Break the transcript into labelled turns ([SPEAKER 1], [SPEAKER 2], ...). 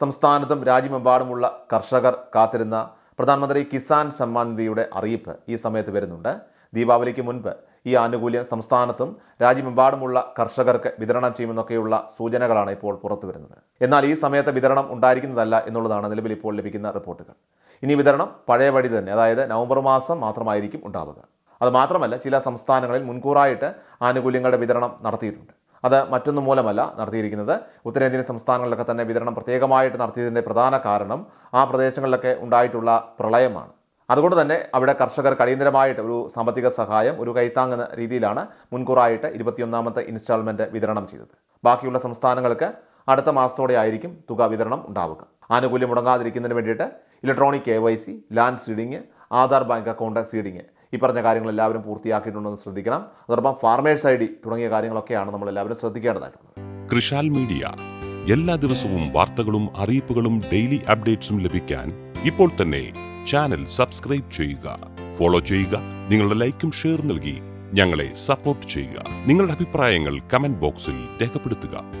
[SPEAKER 1] സംസ്ഥാനത്തും രാജ്യമെമ്പാടുമുള്ള കർഷകർ കാത്തിരുന്ന പ്രധാനമന്ത്രി കിസാൻ സമ്മാൻ നിധിയുടെ അറിയിപ്പ് ഈ സമയത്ത് വരുന്നുണ്ട്. ദീപാവലിക്ക് മുൻപ് ഈ ആനുകൂല്യം സംസ്ഥാനത്തും രാജ്യമെമ്പാടുമുള്ള കർഷകർക്ക് വിതരണം ചെയ്യുമെന്നൊക്കെയുള്ള സൂചനകളാണ് ഇപ്പോൾ പുറത്തു വരുന്നത്. എന്നാൽ ഈ സമയത്ത് വിതരണം ഉണ്ടായിരിക്കുന്നതല്ല എന്നുള്ളതാണ് നിലവിൽ ഇപ്പോൾ ലഭിക്കുന്ന റിപ്പോർട്ടുകൾ. ഇനി വിതരണം പഴയ വഴി തന്നെ അതായത് നവംബർ മാസം മാത്രമായിരിക്കും ഉണ്ടാവുക. അത് മാത്രമല്ല ചില സംസ്ഥാനങ്ങളിൽ മുൻകൂറായിട്ട് ആനുകൂല്യങ്ങളുടെ വിതരണം നടത്തിയിട്ടുണ്ട്. അത് മറ്റൊന്നും മൂലമല്ല നടത്തിയിരിക്കുന്നത്. ഉത്തരേന്ത്യൻ സംസ്ഥാനങ്ങളിലൊക്കെ തന്നെ വിതരണം പ്രത്യേകമായിട്ട് നടത്തിയതിന്റെ പ്രധാന കാരണം ആ പ്രദേശങ്ങളിലൊക്കെ ഉണ്ടായിട്ടുള്ള പ്രളയമാണ്. അതുകൊണ്ട് തന്നെ അവിടെ കർഷകർ അടിയന്തരമായിട്ട് ഒരു സാമ്പത്തിക സഹായം ഒരു കൈത്താങ്ങുന്ന രീതിയിലാണ് മുൻകൂറായിട്ട് ഇരുപത്തിയൊന്നാമത്തെ ഇൻസ്റ്റാൾമെന്റ് വിതരണം ചെയ്തത്. ബാക്കിയുള്ള സംസ്ഥാനങ്ങൾക്ക് അടുത്ത മാസത്തോടെ ആയിരിക്കും തുക വിതരണം ഉണ്ടാവുക. ആനുകൂല്യം മുടങ്ങാതിരിക്കുന്നതിന് വേണ്ടിയിട്ട് electronic K Y C land seeding Aadhaar bank account seeding ഈ പറഞ്ഞ കാര്യങ്ങൾ എല്ലാവരും പൂർത്തിയാക്കിയിട്ടുണ്ടെന്ന് ശ്രദ്ധിക്കണം. അതോടൊപ്പം ഫാർമേഴ്സ് ഐ ഡി തുടങ്ങിയ കാര്യങ്ങളൊക്കെയാണ് നമ്മൾ എല്ലാവരും ശ്രദ്ധിക്കേണ്ടതായിട്ടുള്ളത്
[SPEAKER 2] കൃഷാൽ മീഡിയ എല്ലാ ദിവസവും വാർത്തകളും അറിയിപ്പുകളും ഡെയിലി അപ്ഡേറ്റ്സും ലഭിക്കാൻ ഇപ്പോൾ തന്നെ ചാനൽ സബ്സ്ക്രൈബ് ചെയ്യുക. ഫോളോ ചെയ്യുക. നിങ്ങളുടെ ലൈക്കും ഷെയർ നൽകി ഞങ്ങളെ സപ്പോർട്ട് ചെയ്യുക. നിങ്ങളുടെ അഭിപ്രായങ്ങൾ കമന്റ് ബോക്സിൽ രേഖപ്പെടുത്തുക.